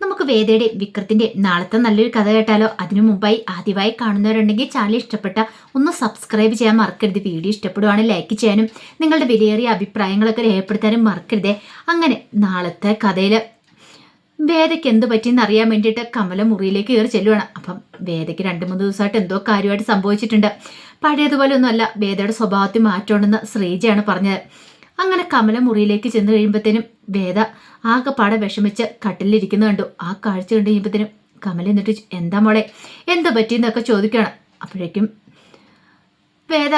നമുക്ക് വേദയുടെ വിക്രത്തിന്റെ നാളത്തെ നല്ലൊരു കഥ കേട്ടാലോ? അതിനു മുമ്പായി ആദ്യമായി കാണുന്നവരുണ്ടെങ്കിൽ ചാനൽ ഇഷ്ടപ്പെട്ട ഒന്ന് സബ്സ്ക്രൈബ് ചെയ്യാൻ മറക്കരുത്. വീഡിയോ ഇഷ്ടപ്പെടുവാണെങ്കിൽ ലൈക്ക് ചെയ്യാനും നിങ്ങളുടെ വിലയേറിയ അഭിപ്രായങ്ങളൊക്കെ രേഖപ്പെടുത്താനും മറക്കരുതേ. അങ്ങനെ നാളത്തെ കഥയിൽ വേദയ്ക്ക് എന്ത് പറ്റിയെന്ന് അറിയാൻ വേണ്ടിയിട്ട് കമല മുറിയിലേക്ക് കയറി ചെല്ലുവാണ്. അപ്പം വേദയ്ക്ക് രണ്ട് മൂന്ന് ദിവസമായിട്ട് എന്തോ കാര്യമായിട്ട് സംഭവിച്ചിട്ടുണ്ട്. പഴയതുപോലെ ഒന്നുമല്ല വേദയുടെ സ്വഭാവത്തിൽ മാറ്റമുണ്ടെന്ന് ശ്രീജയാണ് പറഞ്ഞത്. അങ്ങനെ കമല മുറിയിലേക്ക് ചെന്ന് കഴിയുമ്പോഴത്തേനും വേദ ആകെപ്പാടെ വിഷമിച്ച് കട്ടിലിരിക്കുന്ന കണ്ടു. ആ കാഴ്ച കണ്ടു കഴിയുമ്പോഴത്തേനും കമല എന്നിട്ട് എന്താ മോളെ? എന്താ പറ്റിയെന്നൊക്കെ ചോദിക്കുകയാണ്. അപ്പോഴേക്കും വേദ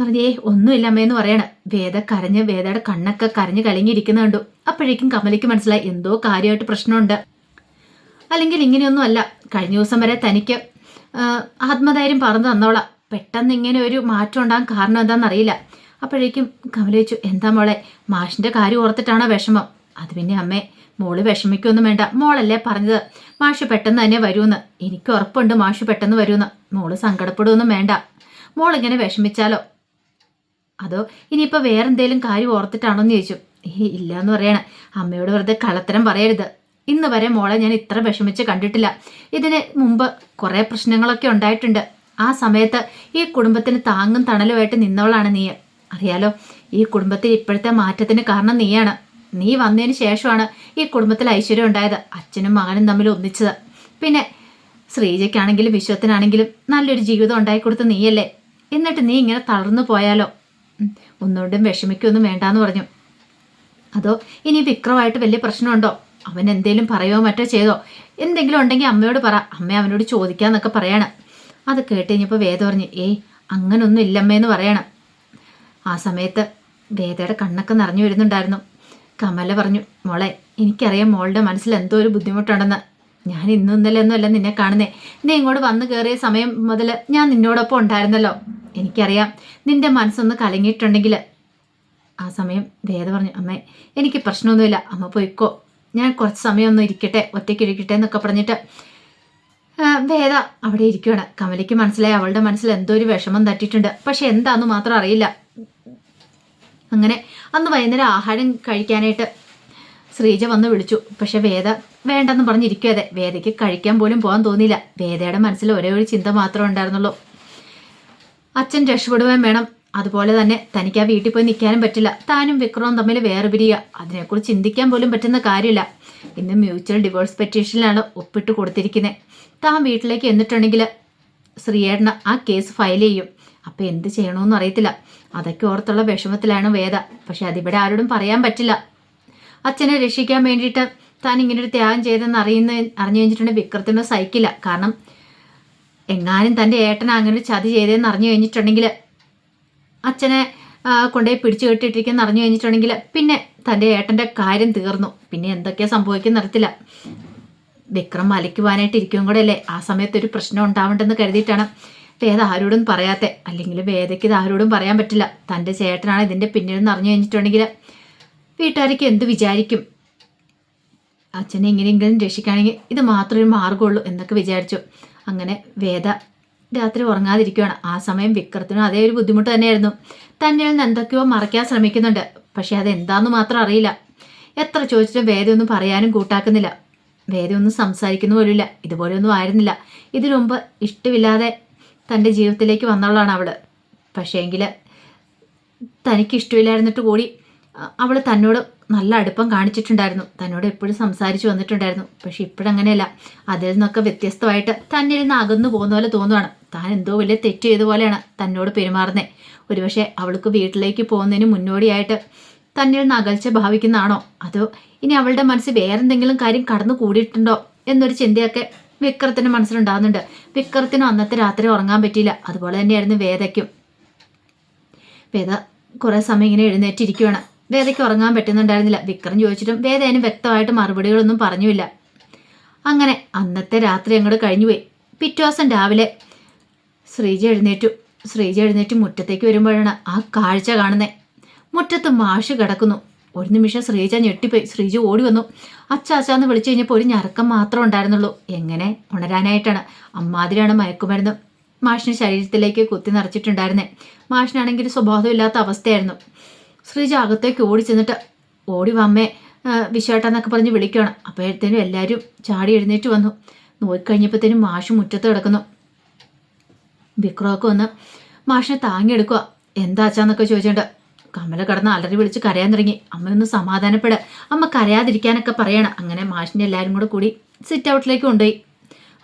പറഞ്ഞേ ഒന്നുമില്ല അമ്മയെന്ന് പറയാണ്. വേദ കരഞ്ഞ് വേദയുടെ കണ്ണൊക്കെ കരഞ്ഞ് കലങ്ങിയിരിക്കുന്ന കണ്ടു. അപ്പോഴേക്കും കമലയ്ക്ക് മനസ്സിലായി എന്തോ കാര്യമായിട്ട് പ്രശ്നമുണ്ട്. അല്ലെങ്കിൽ ഇങ്ങനെയൊന്നും അല്ല. കഴിഞ്ഞ ദിവസം വരെ തനിക്ക് ആത്മധൈര്യം പറഞ്ഞു തന്നോളാം. പെട്ടെന്ന് ഇങ്ങനെ ഒരു മാറ്റം ഉണ്ടാകാൻ കാരണം എന്താണെന്നറിയില്ല അപ്പോഴേക്കും കമല ചോദിച്ചു എന്താ മോളെ? മാഷിന്റെ കാര്യം ഓർത്തിട്ടാണോ വിഷമം? അത് പിന്നെ അമ്മേ മോൾ വിഷമിക്കൊന്നും വേണ്ട. മോളല്ലേ പറഞ്ഞത്? മാഷ് പെട്ടെന്ന് തന്നെ വരുമെന്ന്. എനിക്ക് ഉറപ്പുണ്ട് മാഷ് പെട്ടെന്ന് വരുമെന്ന്. മോൾ സങ്കടപ്പെടുമൊന്നും വേണ്ട. മോളിങ്ങനെ വിഷമിച്ചാലോ? അതോ ഇനിയിപ്പോൾ വേറെന്തേലും കാര്യം ഓർത്തിട്ടാണോ? എന്ന് ചോദിച്ചു. ഏ ഇല്ല എന്ന് പറയണേ. അമ്മയോട് വെറുതെ കള്ളത്തരം പറയരുത്. ഇന്ന് വരെ മോളെ ഞാൻ ഇത്ര വിഷമിച്ച് കണ്ടിട്ടില്ല. ഇതിന് മുമ്പ് കുറേ പ്രശ്നങ്ങളൊക്കെ ഉണ്ടായിട്ടുണ്ട്. ആ സമയത്ത് ഈ കുടുംബത്തിന് താങ്ങും തണലുമായിട്ട് നിന്നവളാണ് നീ അറിയാലോ ഈ കുടുംബത്തിൽ ഇപ്പോഴത്തെ മാറ്റത്തിന് കാരണം നീയാണ്. നീ വന്നതിന് ശേഷമാണ് ഈ കുടുംബത്തിൽ ഐശ്വര്യം ഉണ്ടായത് അച്ഛനും മകനും തമ്മിൽ ഒന്നിച്ചത്. പിന്നെ ശ്രീജയ്ക്കാണെങ്കിലും വിശ്വത്തിനാണെങ്കിലും നല്ലൊരു ജീവിതം ഉണ്ടായി കൊടുത്ത നീയല്ലേ. എന്നിട്ട് നീ ഇങ്ങനെ തളർന്നു പോയാലോ? ഒന്നുകൊണ്ടും വിഷമിക്കൊന്നും വേണ്ടാന്ന് പറഞ്ഞു. അതോ ഇനി വിക്രമായിട്ട് വലിയ പ്രശ്നമുണ്ടോ? അവൻ എന്തേലും പറയോ മറ്റോ ചെയ്തോ? എന്തെങ്കിലും ഉണ്ടെങ്കിൽ അമ്മയോട് പറ. അമ്മ അവനോട് ചോദിക്കാന്നൊക്കെ പറയാണ്. അത് കേട്ട് കഴിഞ്ഞപ്പോൾ വേദ പറഞ്ഞു ഏയ് അങ്ങനൊന്നും ഇല്ലമ്മേന്ന് പറയണം. ആ സമയത്ത് വേദയുടെ കണ്ണൊക്കെ നിറഞ്ഞു വരുന്നുണ്ടായിരുന്നു. കമല പറഞ്ഞു മോളെ എനിക്കറിയാം മോളുടെ മനസ്സിൽ എന്തോ ഒരു ബുദ്ധിമുട്ടുണ്ടെന്ന്. ഞാൻ ഇന്നും ഇന്നലെ ഒന്നും അല്ല നിന്നെ കാണുന്നേ. നീ ഇങ്ങോട്ട് വന്നു കയറിയ സമയം മുതൽ ഞാൻ നിന്നോടൊപ്പം ഉണ്ടായിരുന്നല്ലോ. എനിക്കറിയാം നിന്റെ മനസ്സൊന്ന് കലങ്ങിയിട്ടുണ്ടെങ്കിൽ ആ സമയം വേദ പറഞ്ഞു അമ്മേ എനിക്ക് പ്രശ്നമൊന്നുമില്ല. അമ്മ പോയിക്കോ. ഞാൻ കുറച്ച് സമയമൊന്നും ഇരിക്കട്ടെ ഒറ്റയ്ക്ക് ഇരിക്കട്ടെ എന്നൊക്കെ പറഞ്ഞിട്ട് വേദ അവിടെ ഇരിക്കുകയാണ് കമലയ്ക്ക് മനസ്സിലായി അവളുടെ മനസ്സിൽ എന്തോ ഒരു വിഷമം തട്ടിയിട്ടുണ്ട്. പക്ഷെ എന്താണെന്ന് മാത്രം അറിയില്ല. അങ്ങനെ അന്ന് വൈകുന്നേരം ആഹാരം കഴിക്കാനായിട്ട് ശ്രീജ വന്ന് വിളിച്ചു. പക്ഷെ വേദ വേണ്ടെന്ന് പറഞ്ഞിരിക്കും അതെ. വേദയ്ക്ക് കഴിക്കാൻ പോലും പോകാൻ തോന്നിയില്ല. വേദയുടെ മനസ്സിൽ ഒരേ ഒരു ചിന്ത മാത്രമേ ഉണ്ടായിരുന്നുള്ളൂ. അച്ഛൻ രക്ഷപ്പെടുവാൻ വേണം. അതുപോലെ തന്നെ തനിക്ക് ആ വീട്ടിൽ പോയി നിൽക്കാനും പറ്റില്ല. താനും വിക്രവും തമ്മിൽ വേറെ പിരിയുക അതിനെക്കുറിച്ച് ചിന്തിക്കാൻ പോലും പറ്റുന്ന കാര്യമില്ല. ഇന്ന് മ്യൂച്വൽ ഡിവോഴ്സ് പെറ്റീഷനിലാണ് ഒപ്പിട്ട് കൊടുത്തിരിക്കുന്നത് താൻ വീട്ടിലേക്ക് എന്നിട്ടുണ്ടെങ്കിൽ ശ്രീയേട്ടന് ആ കേസ് ഫയൽ ചെയ്യും. അപ്പം എന്ത് ചെയ്യണമെന്ന് അറിയത്തില്ല. അതൊക്കെ ഓർത്തുള്ള വിഷമത്തിലാണ് വേദ. പക്ഷെ അതിവിടെ ആരോടും പറയാൻ പറ്റില്ല. അച്ഛനെ രക്ഷിക്കാൻ വേണ്ടിയിട്ട് താൻ ഇങ്ങനെ ഒരു ത്യാഗം ചെയ്തെന്ന് അറിയുന്ന അറിഞ്ഞു കഴിഞ്ഞിട്ടുണ്ടെങ്കിൽ വിക്രത്തിനോ സഹിക്കില്ല. കാരണം എങ്ങാനും തന്റെ ഏട്ടൻ അങ്ങനെ ഒരു ചതി ചെയ്തതെന്ന് അറിഞ്ഞു കഴിഞ്ഞിട്ടുണ്ടെങ്കിൽ അച്ഛനെ കൊണ്ടുപോയി പിടിച്ചു കെട്ടിയിട്ടിരിക്കുന്ന അറിഞ്ഞു കഴിഞ്ഞിട്ടുണ്ടെങ്കിൽ പിന്നെ തന്റെ ഏട്ടന്റെ കാര്യം തീർന്നു. പിന്നെ എന്തൊക്കെയാ സംഭവിക്കുന്ന അറിയത്തില്ല. വിക്രം മലയ്ക്കുവാനായിട്ട് ഇരിക്കും കൂടെ അല്ലേ? ആ സമയത്ത് ഒരു പ്രശ്നം ഉണ്ടാവേണ്ടെന്ന് കരുതിയിട്ടാണ് വേദ ആരോടും പറയാത്തെ. അല്ലെങ്കിൽ വേദയ്ക്ക് ഇത് ആരോടും പറയാൻ പറ്റില്ല. തന്റെ ചേട്ടനാണ് ഇതിന്റെ പിന്നിലെന്ന് അറിഞ്ഞു കഴിഞ്ഞിട്ടുണ്ടെങ്കിൽ വീട്ടുകാർക്ക് എന്ത് വിചാരിക്കും? അച്ഛനെ എങ്ങനെയെങ്കിലും രക്ഷിക്കുകയാണെങ്കിൽ ഇത് മാത്രമേ ഒരു മാർഗമുള്ളൂ എന്നൊക്കെ വിചാരിച്ചു. അങ്ങനെ വേദ രാത്രി ഉറങ്ങാതിരിക്കുകയാണ് ആ സമയം വിക്രത്തിനും അതേ ഒരു ബുദ്ധിമുട്ട് തന്നെയായിരുന്നു. തന്നിൽ നിന്ന് എന്തൊക്കെയോ മറയ്ക്കാൻ ശ്രമിക്കുന്നുണ്ട്. പക്ഷെ അത് എന്താന്ന് മാത്രം അറിയില്ല. എത്ര ചോദിച്ചിട്ടും വേദയൊന്നും പറയാനും കൂട്ടാക്കുന്നില്ല. വേദയൊന്നും സംസാരിക്കുന്ന പോലുമില്ല. ഇതുപോലെയൊന്നും ആയിരുന്നില്ല. ഇതിനു മുമ്പ് ഇഷ്ടമില്ലാതെ തന്റെ ജീവിതത്തിലേക്ക് വന്നവളാണ് അവൾ പക്ഷേങ്കിൽ തനിക്ക് ഇഷ്ടമില്ലായിരുന്നിട്ട് കൂടി അവൾ തന്നോട് നല്ല അടുപ്പം കാണിച്ചിട്ടുണ്ടായിരുന്നു. തന്നോട് എപ്പോഴും സംസാരിച്ചു വന്നിട്ടുണ്ടായിരുന്നു. പക്ഷെ ഇപ്പോഴങ്ങനെയല്ല. അതിൽ നിന്നൊക്കെ വ്യത്യസ്തമായിട്ട് തന്നിൽ നിന്ന് അകന്നു പോകുന്ന പോലെ തോന്നുവാണ്. താൻ എന്തോ വലിയ തെറ്റ് ചെയ്ത പോലെയാണ് തന്നോട് പെരുമാറുന്നത് ഒരുപക്ഷെ അവൾക്ക് വീട്ടിലേക്ക് പോകുന്നതിന് മുന്നോടിയായിട്ട് തന്നിൽ നിന്ന് അകൽച്ച ഭാവിക്കുന്നതാണോ? അതോ ഇനി അവളുടെ മനസ്സിൽ വേറെന്തെങ്കിലും കാര്യം കടന്നു കൂടിയിട്ടുണ്ടോ എന്നൊരു ചിന്തയൊക്കെ വിക്രത്തിന്റെ മനസ്സിലുണ്ടാകുന്നുണ്ട് വിക്രത്തിന് അന്നത്തെ രാത്രി ഉറങ്ങാൻ പറ്റിയില്ല. അതുപോലെ തന്നെയായിരുന്നു വേദയ്ക്കും. വേദ കുറേ സമയം ഇങ്ങനെ എഴുന്നേറ്റിരിക്കുകയാണ് വേദയ്ക്ക് ഉറങ്ങാൻ പറ്റുന്നുണ്ടായിരുന്നില്ല. വിക്രം ചോദിച്ചിട്ടും വേദ അതിന് വ്യക്തമായിട്ട് മറുപടികളൊന്നും പറഞ്ഞുമില്ല അങ്ങനെ അന്നത്തെ രാത്രി അങ്ങോട്ട് കഴിഞ്ഞുപോയി. പിറ്റേ രാവിലെ ശ്രീജ എഴുന്നേറ്റു. ശ്രീജ എഴുന്നേറ്റ് മുറ്റത്തേക്ക് വരുമ്പോഴാണ് ആ കാഴ്ച കാണുന്നത്. മുറ്റത്ത് മാഷ് കിടക്കുന്നു. ഒരു നിമിഷം ശ്രീജ ഞെട്ടിപ്പോയി. ശ്രീജ ഓടി വന്നു. അച്ചാച്ചാന്ന് വിളിച്ചു കഴിഞ്ഞപ്പോൾ ഒരു ഞരക്കം മാത്രമേ ഉണ്ടായിരുന്നുള്ളൂ. എങ്ങനെ? ഉണരാനായിട്ടാണ്. അമ്മാതിരിയാണ് മയക്കുമരുന്ന്. മാഷിന് ശരീരത്തിലേക്ക് കുത്തി നിറച്ചിട്ടുണ്ടായിരുന്നേ. മാഷിനാണെങ്കിൽ സ്വഭാവമില്ലാത്ത അവസ്ഥയായിരുന്നു. ശ്രീജ അകത്തേക്ക് ഓടി ചെന്നിട്ട് ഓടി വമ്മേ വിശ്വാട്ടെന്നൊക്കെ പറഞ്ഞ് വിളിക്കണം അപ്പോഴത്തേനും എല്ലാവരും ചാടി എഴുന്നേറ്റ് വന്നു. നോക്കിക്കഴിഞ്ഞപ്പോഴത്തേനും മാഷ് മുറ്റത്ത് കിടക്കുന്നു. വിക്രമൊക്കെ വന്ന് മാഷിനെ താങ്ങിയെടുക്കുക എന്താ അച്ഛാന്നൊക്കെ ചോദിച്ചിട്ടുണ്ട് കമല കടന്ന് അലറി വിളിച്ച് കരയാൻ തുടങ്ങി. അമ്മയൊന്ന് സമാധാനപ്പെട. അമ്മ കരയാതിരിക്കാനൊക്കെ പറയണം. അങ്ങനെ മാഷിനെ എല്ലാവരും കൂടെ കൂടി സിറ്റ് ഔട്ടിലേക്ക് കൊണ്ടുപോയി.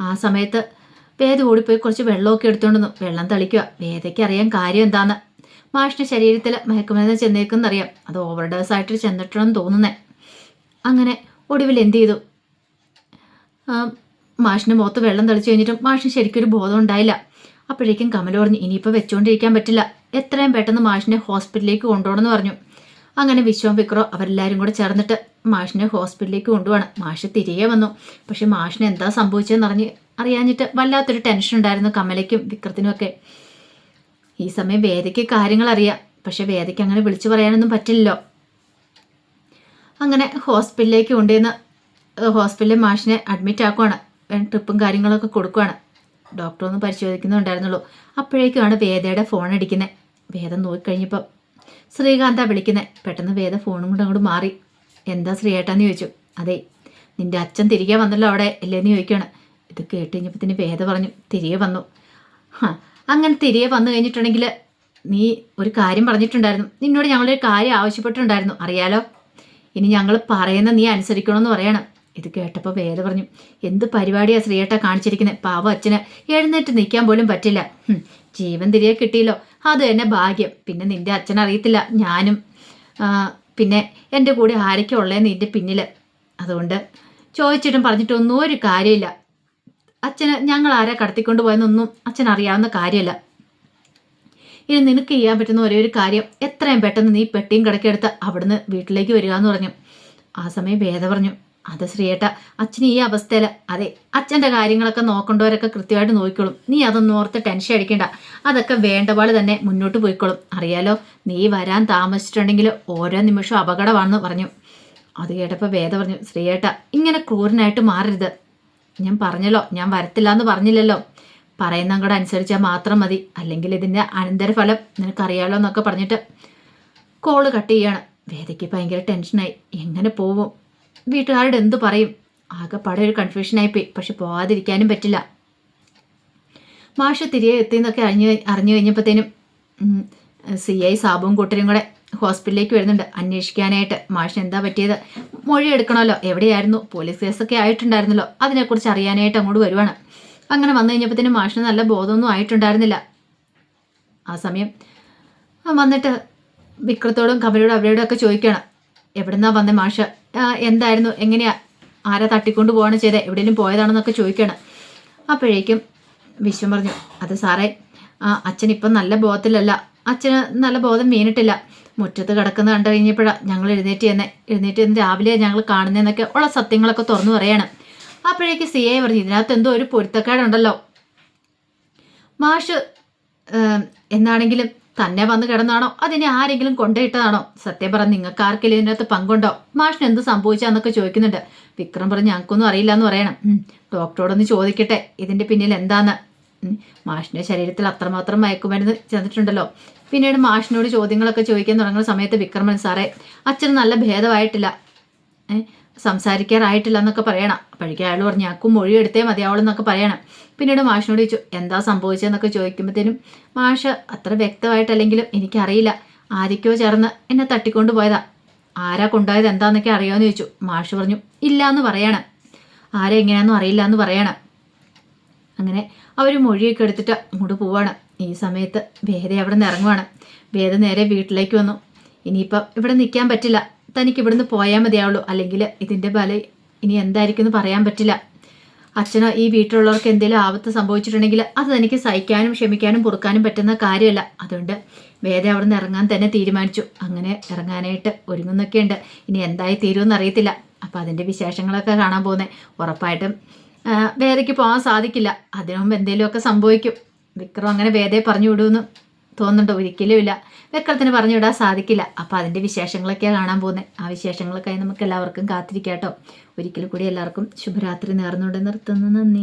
ആ സമയത്ത് വേദ ഓടിപ്പോയി കുറച്ച് വെള്ളമൊക്കെ എടുത്തുകൊണ്ടുവന്നു വെള്ളം തളിക്കുക. വേദയ്ക്ക് അറിയാൻ കാര്യം എന്താന്ന്? മാഷിന്റെ ശരീരത്തിൽ മയക്കുമരുന്ന് ചെന്നേക്കുന്നറിയാം അത് ഓവർഡോസ് ആയിട്ട് ചെന്നിട്ടുണ്ടെന്ന് തോന്നുന്നേ. അങ്ങനെ ഒടുവിൽ എന്ത് ചെയ്തു? മാഷിന്റെ മുഖത്ത് വെള്ളം തളിച്ചു കഴിഞ്ഞിട്ടും മാഷിന് ശരിക്കൊരു ബോധം ഉണ്ടായില്ല. അപ്പോഴേക്കും കമൽ പറഞ്ഞു ഇനിയിപ്പോൾ വെച്ചുകൊണ്ടിരിക്കാൻ പറ്റില്ല. എത്രയും പെട്ടെന്ന് മാഷിനെ ഹോസ്പിറ്റലിലേക്ക് കൊണ്ടുപോകണമെന്ന് പറഞ്ഞു. അങ്ങനെ വിശ്വം വിക്രോ അവരെല്ലാവരും കൂടെ ചേർന്നിട്ട് മാഷിനെ ഹോസ്പിറ്റലിലേക്ക് കൊണ്ടുപോകണം മാഷ് തിരികെ വന്നു. പക്ഷെ മാഷിന് എന്താ സംഭവിച്ചതെന്ന് അറിഞ്ഞ് അറിയാഞ്ഞിട്ട് വല്ലാത്തൊരു ടെൻഷൻ ഉണ്ടായിരുന്നു കമലയ്ക്കും വിക്രത്തിനും ഒക്കെ. ഈ സമയം വേദയ്ക്ക് കാര്യങ്ങൾ അറിയാം. പക്ഷെ വേദയ്ക്ക് അങ്ങനെ വിളിച്ചു പറയാനൊന്നും പറ്റില്ലല്ലോ. അങ്ങനെ ഹോസ്പിറ്റലിലേക്ക് കൊണ്ടുവന്ന് ഹോസ്പിറ്റലിൽ മാഷിനെ അഡ്മിറ്റ് ആക്കുവാണ്. ട്രിപ്പും കാര്യങ്ങളൊക്കെ കൊടുക്കുവാണ്. ഡോക്ടർ ഒന്ന് പരിശോധിക്കുന്നുണ്ടായിരുന്നുള്ളൂ. അപ്പോഴേക്കുമാണ് വേദയുടെ ഫോൺ അടിക്കുന്നത് വേദ നോക്കിക്കഴിഞ്ഞപ്പോൾ ശ്രീകാന്ത വിളിക്കുന്നത് പെട്ടെന്ന് വേദ ഫോണും കൊണ്ട് അങ്ങോട്ട് മാറി. എന്താ ശ്രീയേട്ടാന്ന് ചോദിച്ചു. അതെ നിന്റെ അച്ഛൻ തിരികെ വന്നല്ലോ അവിടെ അല്ലേന്ന് ചോദിക്കുകയാണ്. ഇത് കേട്ട് കഴിഞ്ഞപ്പോൾ തന്നെ വേദ പറഞ്ഞു തിരികെ വന്നു. ആ അങ്ങനെ തിരികെ വന്നു കഴിഞ്ഞിട്ടുണ്ടെങ്കിൽ നീ ഒരു കാര്യം പറഞ്ഞിട്ടുണ്ടായിരുന്നു. നിന്നോട് ഞങ്ങളൊരു കാര്യം ആവശ്യപ്പെട്ടിട്ടുണ്ടായിരുന്നു. അറിയാലോ? ഇനി ഞങ്ങൾ പറയുന്ന നീ അനുസരിക്കണമെന്ന് പറയണം. ഇത് കേട്ടപ്പോൾ വേദ പറഞ്ഞു. എന്ത് പരിപാടിയാ ശ്രീയേട്ട കാണിച്ചിരിക്കുന്നത് പാവ അച്ഛന്. എഴുന്നേറ്റ് നിൽക്കാൻ പോലും പറ്റില്ല. ജീവൻ തിരികെ കിട്ടിയല്ലോ. അത് തന്നെ ഭാഗ്യം. പിന്നെ നിന്റെ അച്ഛൻ അറിയത്തില്ല. ഞാനും പിന്നെ എന്റെ കൂടെ ആരൊക്കെ ഉള്ളത് നിന്റെ പിന്നിൽ അതുകൊണ്ട് ചോദിച്ചിട്ടും പറഞ്ഞിട്ടൊന്നും ഒരു കാര്യമില്ല. അച്ഛന് ഞങ്ങൾ ആരാ കടത്തിക്കൊണ്ട് പോയെന്നൊന്നും അച്ഛൻ അറിയാവുന്ന കാര്യമല്ല. ഇനി നിനക്ക് ചെയ്യാൻ പറ്റുന്ന ഒരേ ഒരു കാര്യം. എത്രയും പെട്ടെന്ന് നീ പെട്ടിയും കിടക്കെടുത്ത് അവിടുന്ന് വീട്ടിലേക്ക് വരിക എന്ന് പറഞ്ഞു. ആ സമയം വേദ പറഞ്ഞു. അത് ശ്രീയേട്ട അച്ഛന് ഈ അവസ്ഥയിൽ അതെ അച്ഛന്റെ കാര്യങ്ങളൊക്കെ നോക്കേണ്ടവരൊക്കെ കൃത്യമായിട്ട് നോക്കിക്കോളും. നീ അതൊന്നും ഓർത്ത് ടെൻഷൻ അടിക്കേണ്ട. അതൊക്കെ വേണ്ടപോലെ തന്നെ മുന്നോട്ട് പോയിക്കോളും. അറിയാലോ നീ വരാൻ താമസിച്ചിട്ടുണ്ടെങ്കിൽ ഓരോ നിമിഷവും അപകടമാണെന്ന് പറഞ്ഞു. അത് കേട്ടപ്പോൾ വേദ പറഞ്ഞു ശ്രീയേട്ട ഇങ്ങനെ ക്രൂരനായിട്ട് മാറരുത്. ഞാൻ പറഞ്ഞല്ലോ ഞാൻ വരത്തില്ല എന്ന് പറഞ്ഞില്ലല്ലോ. പറയുന്ന അങ്ങോട്ട് അനുസരിച്ചാൽ മാത്രം മതി. അല്ലെങ്കിൽ ഇതിന്റെ അനന്തരഫലം നിനക്കറിയാലോ എന്നൊക്കെ പറഞ്ഞിട്ട് കോൾ കട്ട് ചെയ്യാണ്. വേദയ്ക്ക് ഭയങ്കര ടെൻഷനായി. എങ്ങനെ പോവും? വീട്ടുകാരോട് എന്തു പറയും? ആകെപ്പാടെ ഒരു കൺഫ്യൂഷനായിപ്പോയി പക്ഷെ പോകാതിരിക്കാനും പറ്റില്ല. മാഷ തിരികെ എത്തിയെന്നൊക്കെ അറിഞ്ഞു അറിഞ്ഞു കഴിഞ്ഞപ്പോഴത്തേനും സി ഐ സാബും കൂട്ടരും കൂടെ ഹോസ്പിറ്റലിലേക്ക് വരുന്നുണ്ട്. അന്വേഷിക്കാനായിട്ട് മാഷ എന്താ പറ്റിയത്? മൊഴി എടുക്കണമല്ലോ. എവിടെയായിരുന്നു? പോലീസ് കേസൊക്കെ ആയിട്ടുണ്ടായിരുന്നല്ലോ. അതിനെക്കുറിച്ച് അറിയാനായിട്ട് അങ്ങോട്ട് വരുവാണ്. അങ്ങനെ വന്നു കഴിഞ്ഞപ്പോഴത്തേനും മാഷിന് നല്ല ബോധമൊന്നും ആയിട്ടുണ്ടായിരുന്നില്ല. ആ സമയം വന്നിട്ട് വിക്രത്തോടും കമലോടും അവരോടും ഒക്കെ ചോദിക്കണം എവിടുന്നാ വന്ന മാഷ്? എന്തായിരുന്നു? എങ്ങനെയാ? ആരാ തട്ടിക്കൊണ്ട് പോവാണ് ചെയ്തത് എവിടെയെങ്കിലും പോയതാണെന്നൊക്കെ ചോദിക്കണം. അപ്പോഴേക്കും വിശ്വം പറഞ്ഞു അത് സാറേ അച്ഛൻ ഇപ്പം നല്ല ബോധത്തിലല്ല. അച്ഛന് നല്ല ബോധം വീണിട്ടില്ല. മുറ്റത്ത് കിടക്കുന്ന കണ്ടു കഴിഞ്ഞപ്പോഴാണ് ഞങ്ങൾ എഴുന്നേറ്റ് തന്നെ എഴുന്നേറ്റ് ചെന്ന് രാവിലെ ഞങ്ങൾ കാണുന്നതെന്നൊക്കെ ഉള്ള സത്യങ്ങളൊക്കെ തുറന്നു പറയാണ്. അപ്പോഴേക്ക് സി ഐ പറഞ്ഞു ഇതിനകത്ത് എന്തോ ഒരു പൊരുത്തക്കേടുണ്ടല്ലോ. മാഷ് എന്നാണെങ്കിലും തന്നെ വന്ന് കിടന്നാണോ? അതിനെ ആരെങ്കിലും കൊണ്ടുപോയിട്ടതാണോ സത്യം പറഞ്ഞ് നിങ്ങൾക്ക് ആർക്കെങ്കിലും ഇതിനകത്ത് പങ്കുണ്ടോ? മാഷിന് എന്ത് സംഭവിച്ചാന്നൊക്കെ ചോദിക്കുന്നുണ്ട്. വിക്രം പറഞ്ഞ് ഞങ്ങൾക്കൊന്നും അറിയില്ല എന്ന് പറയണം ഡോക്ടറോടൊന്ന് ചോദിക്കട്ടെ. ഇതിന്റെ പിന്നിൽ എന്താന്ന്? മാഷിന്റെ ശരീരത്തിൽ അത്രമാത്രം മയക്കുമരുന്ന് ചെന്നിട്ടുണ്ടല്ലോ. പിന്നീട് മാഷിനോട് ചോദ്യങ്ങളൊക്കെ ചോദിക്കാൻ തുടങ്ങുന്ന സമയത്ത് വിക്രമൻ സാറേ അച്ഛന് നല്ല ഭേദമായിട്ടില്ല. സംസാരിക്കാറായിട്ടില്ല എന്നൊക്കെ പറയണം. അപ്പോഴേക്കും അയാൾ പറഞ്ഞു അക്കും മൊഴി എടുത്തേ മതിയാവുള്ളൂ പറയണം. പിന്നീട് മാഷിനോട് ചോദിച്ചു എന്താ സംഭവിച്ചതെന്നൊക്കെ ചോദിക്കുമ്പോഴത്തേനും മാഷ് അത്ര വ്യക്തമായിട്ടല്ലെങ്കിലും എനിക്കറിയില്ല. ആരൊക്കെയോ ചേർന്ന് എന്നെ തട്ടിക്കൊണ്ട് പോയതാ. ആരാ കൊണ്ടുപോയത് എന്താന്നൊക്കെ അറിയാമെന്ന് ചോദിച്ചു. മാഷ് പറഞ്ഞു ഇല്ല എന്ന് പറയണം. ആരെ എങ്ങനെയാണെന്നും അറിയില്ല എന്ന് പറയണം. അങ്ങനെ അവർ മൊഴിയൊക്കെ എടുത്തിട്ട് അങ്ങോട്ട് പോവാണ്. ഈ സമയത്ത് വേദ അവിടെ നിന്ന് ഇറങ്ങുവാണ്. വേദ നേരെ വീട്ടിലേക്ക് വന്നു. ഇനിയിപ്പം ഇവിടെ നിൽക്കാൻ പറ്റില്ല. തനിക്ക് ഇവിടുന്ന് പോയാൽ മതിയാവുള്ളൂ. അല്ലെങ്കിൽ ഇതിന്റെ ബല ഇനി എന്തായിരിക്കും എന്ന് പറയാൻ പറ്റില്ല. അച്ഛനോ ഈ വീട്ടിലുള്ളവർക്ക് എന്തെങ്കിലും ആപത്ത് സംഭവിച്ചിട്ടുണ്ടെങ്കിൽ അത് തനിക്ക് സഹിക്കാനും ക്ഷമിക്കാനും പൊറുക്കാനും പറ്റുന്ന കാര്യമല്ല. അതുകൊണ്ട് വേദ അവിടെ നിന്ന് ഇറങ്ങാൻ തന്നെ തീരുമാനിച്ചു. അങ്ങനെ ഇറങ്ങാനായിട്ട് ഒരുങ്ങുന്നൊക്കെ ഉണ്ട് ഇനി എന്തായി തീരുമെന്ന് അറിയത്തില്ല. അപ്പോൾ അതിന്റെ വിശേഷങ്ങളൊക്കെ കാണാൻ പോകുന്നത് ഉറപ്പായിട്ടും വേദയ്ക്ക് പോകാൻ സാധിക്കില്ല. അതിനു മുമ്പ് എന്തെങ്കിലുമൊക്കെ സംഭവിക്കും. വിക്രം അങ്ങനെ വേദയെ പറഞ്ഞു വിടുമെന്ന് തോന്നുന്നുണ്ടോ. ഒരിക്കലും ഇല്ല. വെക്കളത്തിന് പറഞ്ഞു വിടാൻ സാധിക്കില്ല. അപ്പോൾ അതിന്റെ വിശേഷങ്ങളൊക്കെയാണ് കാണാൻ പോകുന്നത് ആ വിശേഷങ്ങളൊക്കെ നമുക്ക് എല്ലാവർക്കും കാത്തിരിക്കാം കേട്ടോ ഒരിക്കലും കൂടി എല്ലാവർക്കും ശുഭരാത്രി നേർന്നുകൊണ്ട് നിർത്തുന്നു. നന്ദി.